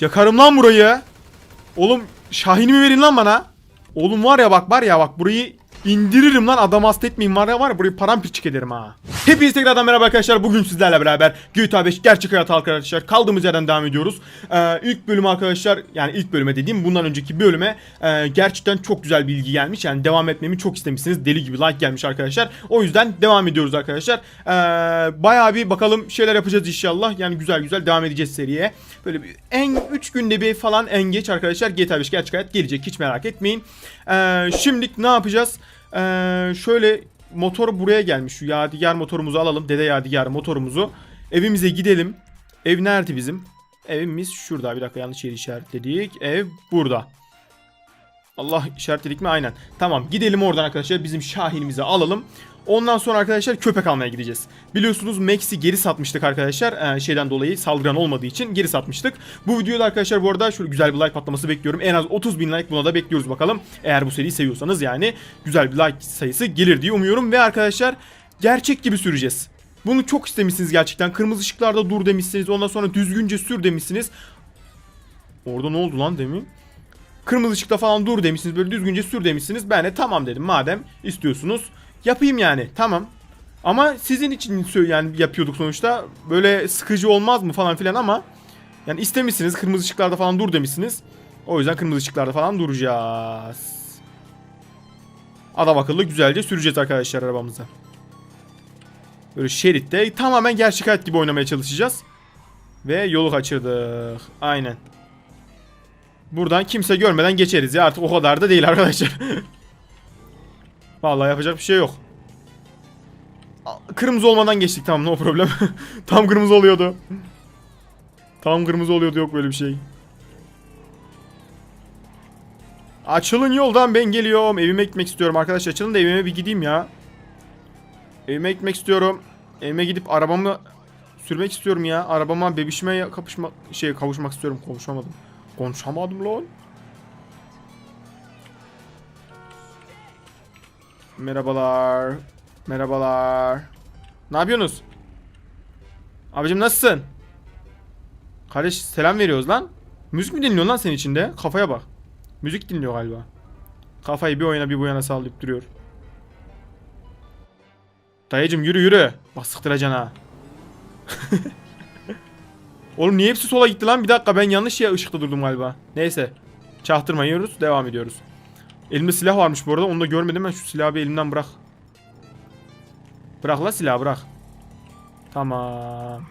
Yakarım lan burayı. Oğlum Şahin'imi verin lan bana. Oğlum var ya bak var ya bak burayı indiririm lan adam hasta etmeyin var ya var ya burayı paramparçık ederim ha. Hepinize tekrardan merhaba arkadaşlar bugün sizlerle beraber GTA 5 gerçek hayat arkadaşlar kaldığımız yerden devam ediyoruz. Ee, ilk bölüm arkadaşlar yani ilk bölüme dediğim bundan önceki bölüme e, gerçekten çok güzel bilgi gelmiş. Yani devam etmemi çok istemişsiniz deli gibi like gelmiş arkadaşlar. O yüzden devam ediyoruz arkadaşlar. Ee, bayağı bir bakalım şeyler yapacağız inşallah. Yani güzel güzel devam edeceğiz seriye. Böyle bir en 3 günde bir falan en geç arkadaşlar GTA 5 gerçek hayat gelecek hiç merak etmeyin. Ee, şimdilik ne yapacağız? Ee, şöyle motor buraya gelmiş. Şu yadigar motorumuzu alalım. Dede yadigar motorumuzu. Evimize gidelim. Ev nerede bizim? Evimiz şurada. Bir dakika yanlış yeri işaretledik. Ev burada. Allah işaretledik mi? Aynen. Tamam gidelim oradan arkadaşlar. Bizim Şahin'imizi alalım. Ondan sonra arkadaşlar köpek almaya gideceğiz. Biliyorsunuz Max'i geri satmıştık arkadaşlar. Ee, şeyden dolayı saldıran olmadığı için geri satmıştık. Bu videoda arkadaşlar bu arada şöyle güzel bir like patlaması bekliyorum. En az 30 bin like buna da bekliyoruz bakalım. Eğer bu seriyi seviyorsanız yani güzel bir like sayısı gelir diye umuyorum. Ve arkadaşlar gerçek gibi süreceğiz. Bunu çok istemişsiniz gerçekten. Kırmızı ışıklarda dur demişsiniz. Ondan sonra düzgünce sür demişsiniz. Orada ne oldu lan demin? Kırmızı ışıkta falan dur demişsiniz. Böyle düzgünce sür demişsiniz. Ben de tamam dedim. Madem istiyorsunuz yapayım yani. Tamam. Ama sizin için yani yapıyorduk sonuçta. Böyle sıkıcı olmaz mı falan filan ama yani istemişsiniz kırmızı ışıklarda falan dur demişsiniz. O yüzden kırmızı ışıklarda falan duracağız. Adam akıllı güzelce süreceğiz arkadaşlar arabamızı. Böyle şeritte tamamen gerçek hayat gibi oynamaya çalışacağız. Ve yolu kaçırdık. Aynen. Buradan kimse görmeden geçeriz ya artık o kadar da değil arkadaşlar. Vallahi yapacak bir şey yok. Kırmızı olmadan geçtik tamam no problem. Tam kırmızı oluyordu. Tam kırmızı oluyordu yok böyle bir şey. Açılın yoldan ben geliyorum. Evime gitmek istiyorum arkadaşlar. Açılın da evime bir gideyim ya. Evime gitmek istiyorum. Evime gidip arabamı sürmek istiyorum ya. Arabama bebişime kapışma şey kavuşmak istiyorum. Konuşamadım. Konuşamadım lan. Merhabalar. Merhabalar. Ne yapıyorsunuz? Abicim nasılsın? Kardeş selam veriyoruz lan. Müzik mi dinliyorsun lan senin içinde? Kafaya bak. Müzik dinliyor galiba. Kafayı bir oyuna bir bu yana sallayıp duruyor. Dayıcım yürü yürü. Bak sıktıracaksın ha. Oğlum niye hepsi sola gitti lan? Bir dakika ben yanlış ya ışıkta durdum galiba. Neyse. Çahtırmayıyoruz. Devam ediyoruz. Elimde silah varmış bu arada. Onu da görmedim ben. Şu silahı bir elimden bırak. Bırak la silahı bırak. Tamam.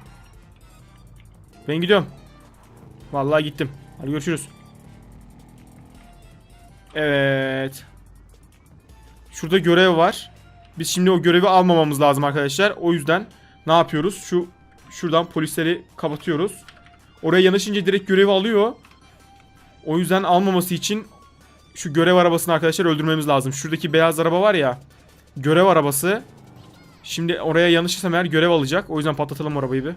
Ben gidiyorum. Vallahi gittim. Hadi görüşürüz. Evet. Şurada görev var. Biz şimdi o görevi almamamız lazım arkadaşlar. O yüzden ne yapıyoruz? Şu şuradan polisleri kapatıyoruz. Oraya yanaşınca direkt görevi alıyor. O yüzden almaması için şu görev arabasını arkadaşlar öldürmemiz lazım. Şuradaki beyaz araba var ya. Görev arabası. Şimdi oraya yanlışırsam eğer görev alacak. O yüzden patlatalım arabayı bir.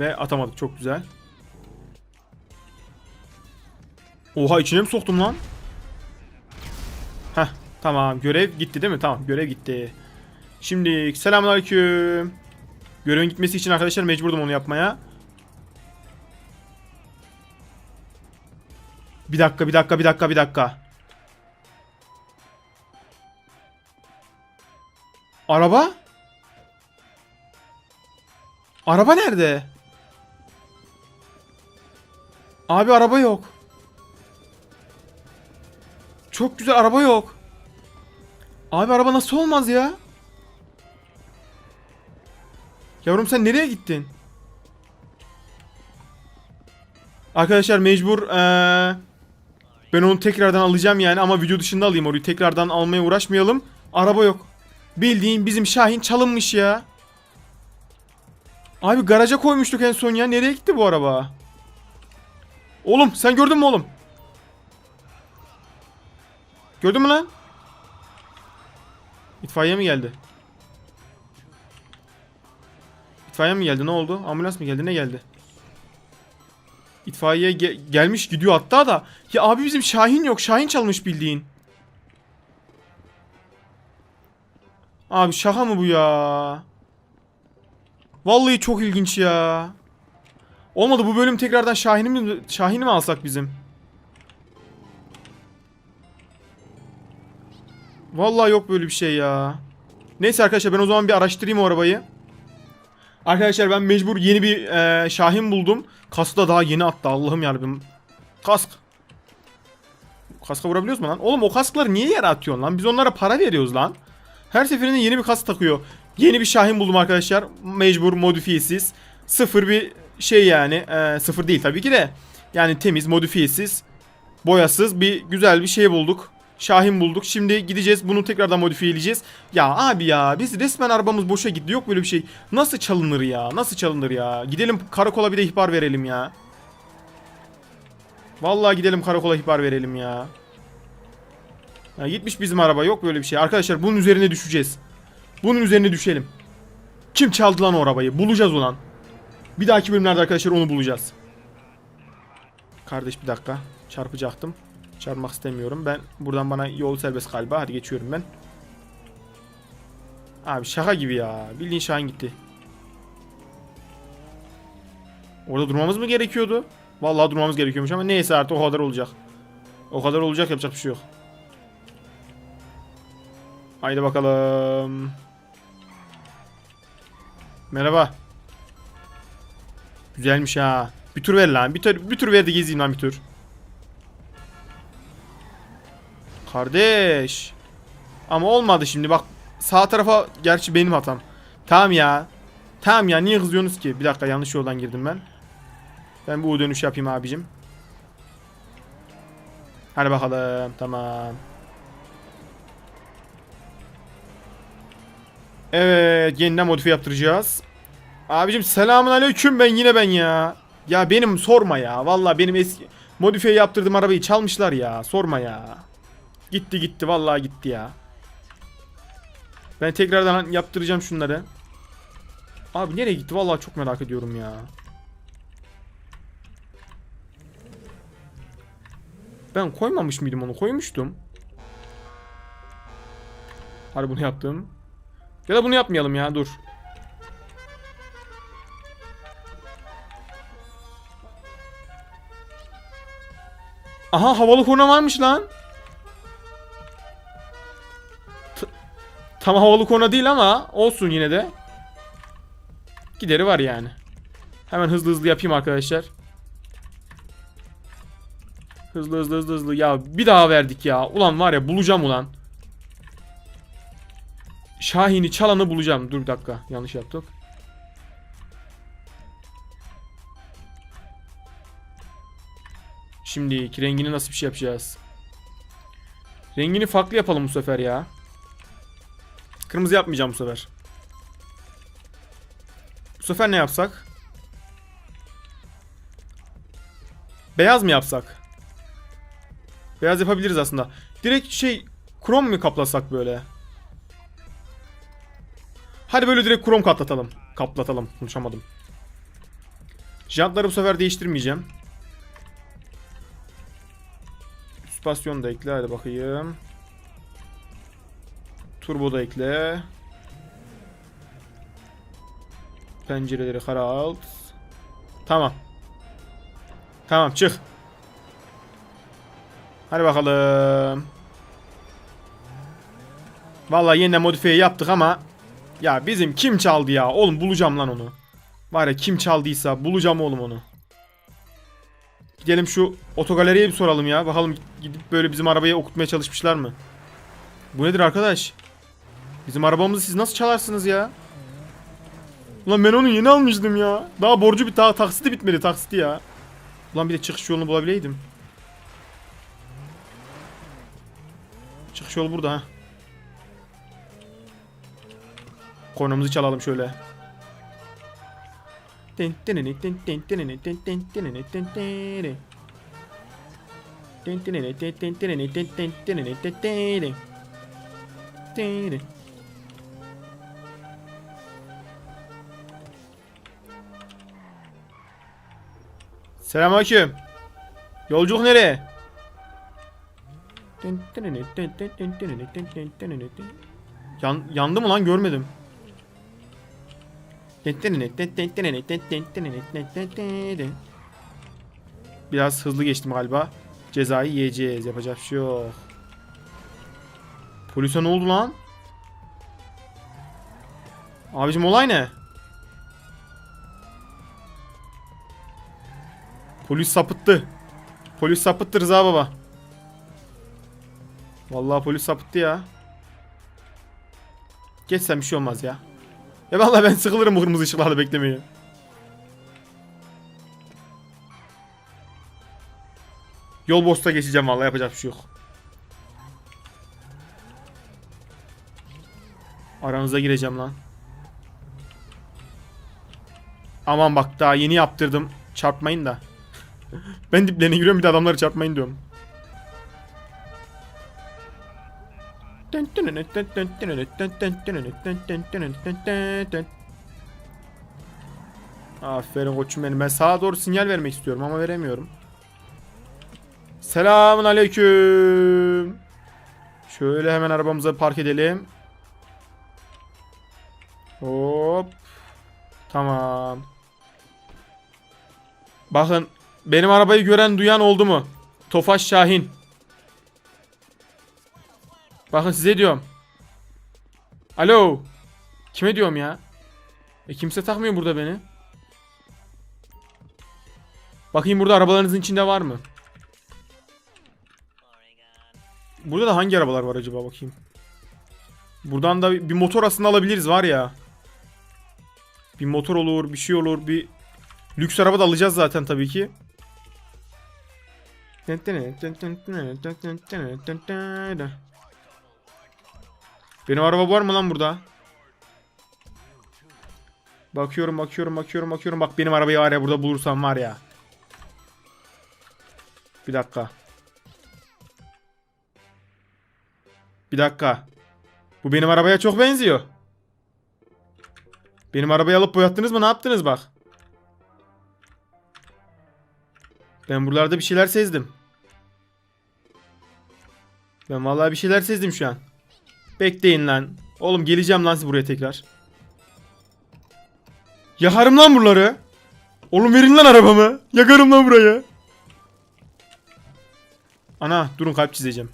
Ve atamadık çok güzel. Oha içine mi soktum lan? Heh tamam görev gitti değil mi? Tamam görev gitti. Şimdi selamünaleyküm. Görevin gitmesi için arkadaşlar mecburdum onu yapmaya. Bir dakika bir dakika bir dakika bir dakika. Araba? Araba nerede? Abi araba yok. Çok güzel araba yok. Abi araba nasıl olmaz ya? Yavrum sen nereye gittin? Arkadaşlar mecbur eee, ben onu tekrardan alacağım yani ama video dışında alayım orayı tekrardan almaya uğraşmayalım. Araba yok. Bildiğin bizim Şahin çalınmış ya. Abi garaja koymuştuk en son ya. Nereye gitti bu araba? Oğlum sen gördün mü oğlum? Gördün mü lan? İtfaiye mi geldi? İtfaiye mi geldi? Ne oldu? Ambulans mı geldi? Ne geldi? İtfaiye ge- gelmiş gidiyor hatta da. Ya abi bizim Şahin yok. Şahin çalmış bildiğin. Abi şaka mı bu ya? Vallahi çok ilginç ya. Olmadı bu bölüm tekrardan Şahin'i mi, Şahin'i mi alsak bizim? Vallahi yok böyle bir şey ya. Neyse arkadaşlar ben o zaman bir araştırayım o arabayı. Arkadaşlar ben mecbur yeni bir e, Şahin buldum. Kaskı da daha yeni attı Allah'ım yarabbim. Kask. Kaska vurabiliyoruz mu lan? Oğlum o kaskları niye yere atıyorsun lan? Biz onlara para veriyoruz lan. Her seferinde yeni bir kask takıyor. Yeni bir Şahin buldum arkadaşlar. Mecbur modifiyesiz. Sıfır bir şey yani. E, sıfır değil tabii ki de. Yani temiz modifiyesiz. Boyasız bir güzel bir şey bulduk. Şahin bulduk. Şimdi gideceğiz bunu tekrardan modifiyeleyeceğiz. Ya abi ya biz resmen arabamız boşa gitti. Yok böyle bir şey. Nasıl çalınır ya? Nasıl çalınır ya? Gidelim karakola bir de ihbar verelim ya. Vallahi gidelim karakola ihbar verelim ya. ya. Gitmiş bizim araba. Yok böyle bir şey. Arkadaşlar bunun üzerine düşeceğiz. Bunun üzerine düşelim. Kim çaldı lan o arabayı? Bulacağız ulan. Bir dahaki bölümlerde arkadaşlar onu bulacağız. Kardeş bir dakika. Çarpacaktım. Çarpmak istemiyorum. Ben buradan bana yol serbest galiba. Hadi geçiyorum ben. Abi şaka gibi ya. Bildiğin Şahin gitti. Orada durmamız mı gerekiyordu? Vallahi durmamız gerekiyormuş ama neyse artık o kadar olacak. O kadar olacak yapacak bir şey yok. Haydi bakalım. Merhaba. Güzelmiş ha. Bir tur ver lan. Bir tur, bir tur ver de gezeyim lan bir tur. Kardeş. Ama olmadı şimdi bak. Sağ tarafa gerçi benim hatam. Tamam ya. Tamam ya niye kızıyorsunuz ki? Bir dakika yanlış yoldan girdim ben. Ben bu dönüş yapayım abicim. Hadi bakalım. Tamam. Evet, yeniden modifiye yaptıracağız. Abicim selamun aleyküm ben yine ben ya. Ya benim sorma ya. Vallahi benim eski modifiye yaptırdığım arabayı çalmışlar ya. Sorma ya. Gitti gitti vallahi gitti ya. Ben tekrardan yaptıracağım şunları. Abi nereye gitti vallahi çok merak ediyorum ya. Ben koymamış mıydım onu? Koymuştum. Hadi bunu yaptım. Ya da bunu yapmayalım ya dur. Aha havalı korna varmış lan. Tam havalı korna değil ama olsun yine de. Gideri var yani. Hemen hızlı hızlı yapayım arkadaşlar. Hızlı hızlı hızlı hızlı. Ya bir daha verdik ya. Ulan var ya bulacağım ulan. Şahin'i çalanı bulacağım. Dur bir dakika. Yanlış yaptık. Şimdi rengini nasıl bir şey yapacağız? Rengini farklı yapalım bu sefer ya. Kırmızı yapmayacağım bu sefer. Bu sefer ne yapsak? Beyaz mı yapsak? Beyaz yapabiliriz aslında. Direkt şey krom mu kaplasak böyle? Hadi böyle direkt krom kaplatalım. Kaplatalım. Konuşamadım. Jantları bu sefer değiştirmeyeceğim. Süspansiyon da ekle. Hadi bakayım. Turbo da ekle. Pencereleri karalt. Tamam. Tamam çık. Hadi bakalım. Vallahi yeniden modifiye yaptık ama ya bizim kim çaldı ya? Oğlum bulacağım lan onu. Var ya kim çaldıysa bulacağım oğlum onu. Gidelim şu otogaleriye bir soralım ya. Bakalım gidip böyle bizim arabayı okutmaya çalışmışlar mı? Bu nedir arkadaş? Bizim arabamızı siz nasıl çalarsınız ya? Ulan ben onu yeni almıştım ya. Daha borcu bir daha taksiti bitmedi taksiti ya. Ulan bir de çıkış yolunu bulabileydim. Çıkış yolu burada ha. Kornamızı çalalım şöyle. Selamünaleyküm. Yolculuk nereye? Yan, yandı mı lan görmedim. Biraz hızlı geçtim galiba. Cezayı yiyeceğiz. Yapacak bir şey yok. Polise ne oldu lan? Abicim olay ne? Polis sapıttı. Polis sapıttı Rıza baba. Vallahi polis sapıttı ya. Geçsem bir şey olmaz ya. Ya vallahi ben sıkılırım bu kırmızı ışıklarda beklemeye. Yol bosta geçeceğim vallahi yapacak bir şey yok. Aranıza gireceğim lan. Aman bak daha yeni yaptırdım. Çarpmayın da. ben diplerine giriyorum bir de adamları çarpmayın diyorum. Aferin koçum benim. Ben sağa doğru sinyal vermek istiyorum ama veremiyorum. Selamun aleyküm. Şöyle hemen arabamıza park edelim. Hop. Tamam. Bakın benim arabayı gören duyan oldu mu? Tofaş Şahin. Bakın size diyorum. Alo. Kime diyorum ya? E kimse takmıyor burada beni. Bakayım burada arabalarınızın içinde var mı? Burada da hangi arabalar var acaba bakayım. Buradan da bir motor aslında alabiliriz var ya. Bir motor olur, bir şey olur, bir lüks araba da alacağız zaten tabii ki. Benim araba var mı lan burada? Bakıyorum, bakıyorum, bakıyorum, bakıyorum. Bak benim arabayı var ya burada bulursam var ya. Bir dakika. Bir dakika. Bu benim arabaya çok benziyor. Benim arabayı alıp boyattınız mı? Ne yaptınız bak? Ben buralarda bir şeyler sezdim. Ben vallahi bir şeyler sezdim şu an. Bekleyin lan. Oğlum geleceğim lan buraya tekrar. Yakarım lan buraları. Oğlum verin lan arabamı. Yakarım lan burayı. Ana durun kalp çizeceğim.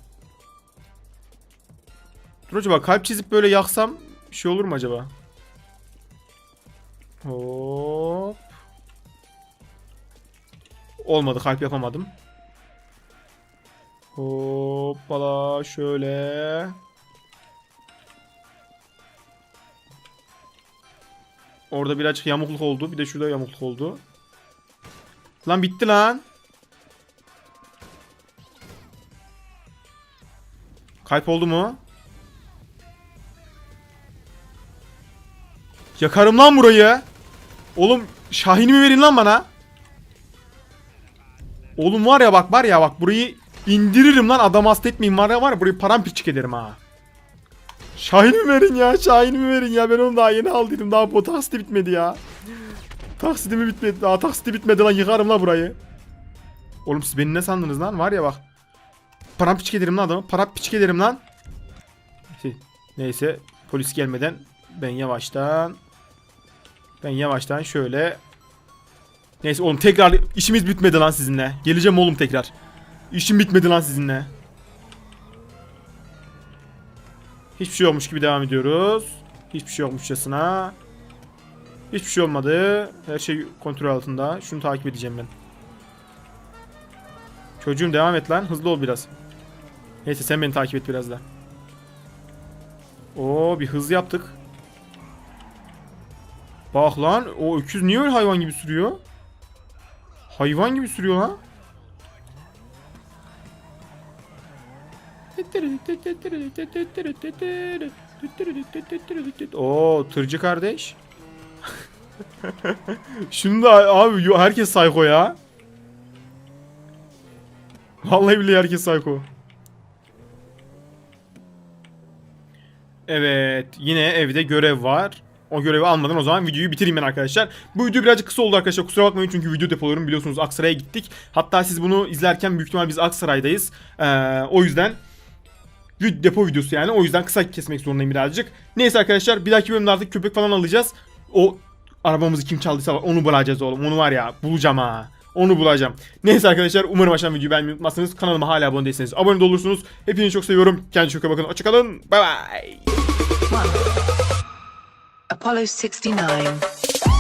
Dur acaba kalp çizip böyle yaksam bir şey olur mu acaba? Hop. Olmadı kalp yapamadım. Hoppala şöyle. Orada birazcık yamukluk oldu. Bir de şurada yamukluk oldu. Lan bitti lan. Kalp oldu mu? Yakarım lan burayı. Oğlum Şahin'imi verin lan bana. Oğlum var ya bak var ya bak burayı indiririm lan adam hasta etmeyin var ya var ya burayı paramparçık ederim ha. Şahin'imi verin ya Şahin'imi verin ya ben onu daha yeni aldıydım daha bu taksiti bitmedi ya. Taksitimi bitmedi daha taksiti bitmedi lan yıkarım lan burayı. Oğlum siz beni ne sandınız lan var ya bak. Paramparçık ederim lan adamı paramparçık ederim lan. Neyse polis gelmeden ben yavaştan ben yavaştan şöyle Neyse oğlum tekrar işimiz bitmedi lan sizinle. Geleceğim oğlum tekrar. İşim bitmedi lan sizinle. Hiçbir şey olmuş gibi devam ediyoruz. Hiçbir şey olmuşçasına. Hiçbir şey olmadı. Her şey kontrol altında. Şunu takip edeceğim ben. Çocuğum devam et lan. Hızlı ol biraz. Neyse sen beni takip et biraz da. Oo bir hız yaptık. Bak lan o öküz niye öyle hayvan gibi sürüyor? Hayvan gibi sürüyor lan. Oo tırcı kardeş. Da abi herkes psycho ya. Vallahi billahi herkes psycho. Evet yine evde görev var. O görevi almadan o zaman videoyu bitireyim ben arkadaşlar. Bu video birazcık kısa oldu arkadaşlar kusura bakmayın çünkü video depolarım biliyorsunuz Aksaray'a gittik. Hatta siz bunu izlerken büyük ihtimal biz Aksaray'dayız. Ee, o yüzden depo videosu yani o yüzden kısa kesmek zorundayım birazcık. Neyse arkadaşlar bir dahaki bölümde artık köpek falan alacağız. O Arabamızı kim çaldıysa onu bulacağız oğlum. Onu var ya bulacağım ha. Onu bulacağım. Neyse arkadaşlar umarım aşağıdan videoyu beğenmeyi unutmazsınız. Kanalıma hala abone değilseniz abone de olursunuz. Hepinizi çok seviyorum. Kendinize çok iyi bakın. Hoşçakalın. Bay bay. Apollo 69.